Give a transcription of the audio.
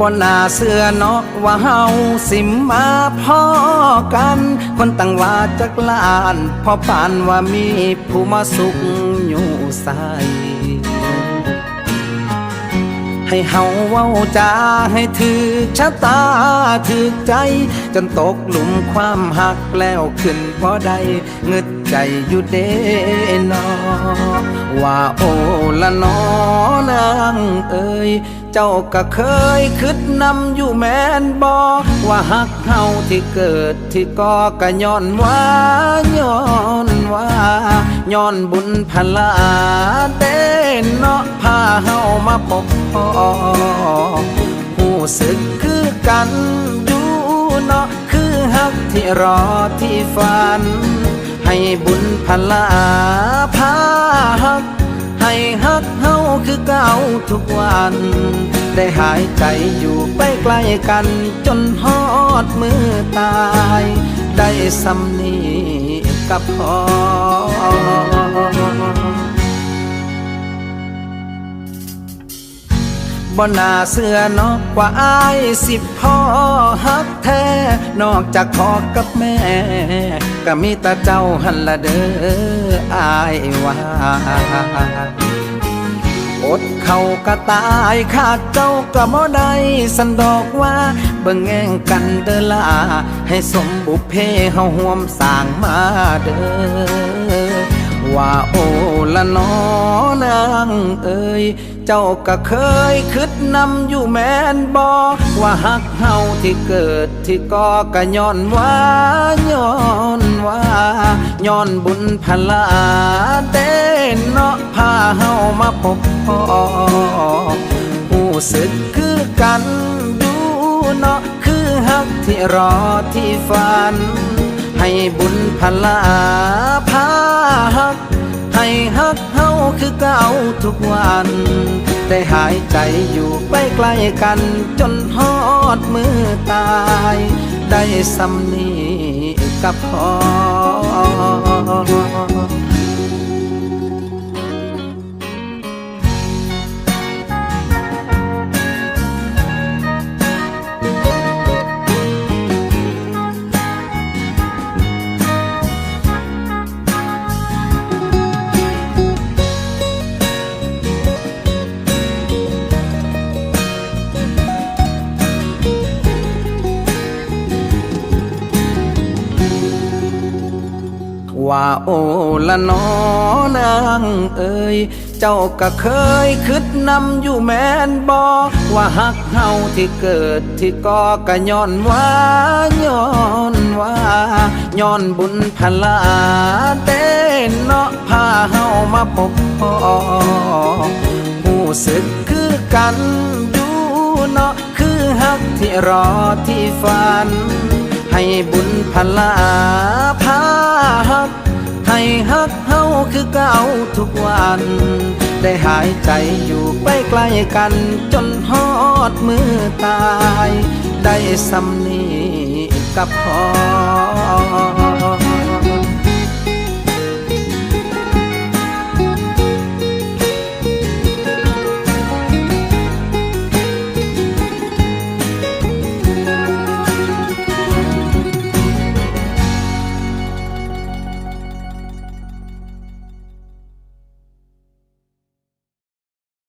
บ่น่าเสื้อเนาะว่าเฮาสิมาพ่อกัน คนตั้งว่าจักลานพอปานว่ามีผู้มาสุขอยู่ใส ให้เฮาเว้าจาให้ถือชะตาถือใจ จนตกหลุมความหักแล้วขึ้นพอได้เงึดใจอยู่เด้นอว่าโอละนอนางเอ่ยเจ้าก็เคยคิดนำอยู่แม่นบอว่าหักเฮาที่เกิดที่ก่อก็ย้อนว่าย้อน ย้อนบุญพลาเต้นเนาะพาเฮามาพบพ่อหูสึกคือกันอยู่เนาะคือฮักที่รอที่ฝัน ให้บุญพลาพาฮัก ให้ฮักเฮาคือเก่าทุกวัน ได้หายใจอยู่ไปใกล้กันจนฮอดมือตาย ได้สำนีกับพอ บ่น่าเสื้อนอกว่าอายสิพ่อฮักแท้ นอกจากพ่อกับแม่ ก็มีต่เจ้าหันละเด้ออายว่าอดเขาก็ตายขาดเจ้าก็บ่ได้สันดอกว่า เบิ่งแง่งกันเด้อลาให้สมบุพเพเฮาห่วมสร้างมาเด้อว่าโอละนอนางเอ่ยเจ้าก็เคยคิดนำอยู่แม่นบอว่าหักเฮาที่เกิดที่ก่อก็ย้อนว่าย้อนว่าย้อนบุญพลาเต้นเนาะพาเฮามาพบพอผู้สึกคือกันอยู่เนาะคือ ที่รอที่ฝัน ให้บุญพลาพาฮัก ให้ฮักเฮาคือเก่าทุกวัน ได้หายใจอยู่ไปใกล้กัน จนฮอดมือตาย ได้สำนีกับพอ ว่าโอละนอนางเอ่ยเจ้าก็เคยคิดนำอยู่แม่นบอว่าหักเฮาที่เกิดที่ก่อก็ย้อนว่าย้อนว่าย้อนบุญพลาเต้นเนาะพาเฮามาพบพ่อหูสึกคือกันอยู่เนาะคือฮักที่รอที่ฝัน ให้บุญพลา ฮักเฮาคือเก่าทุกวัน ได้หายใจอยู่ไปใกล้กัน จนฮอดมือตาย ได้สำนีกับพอ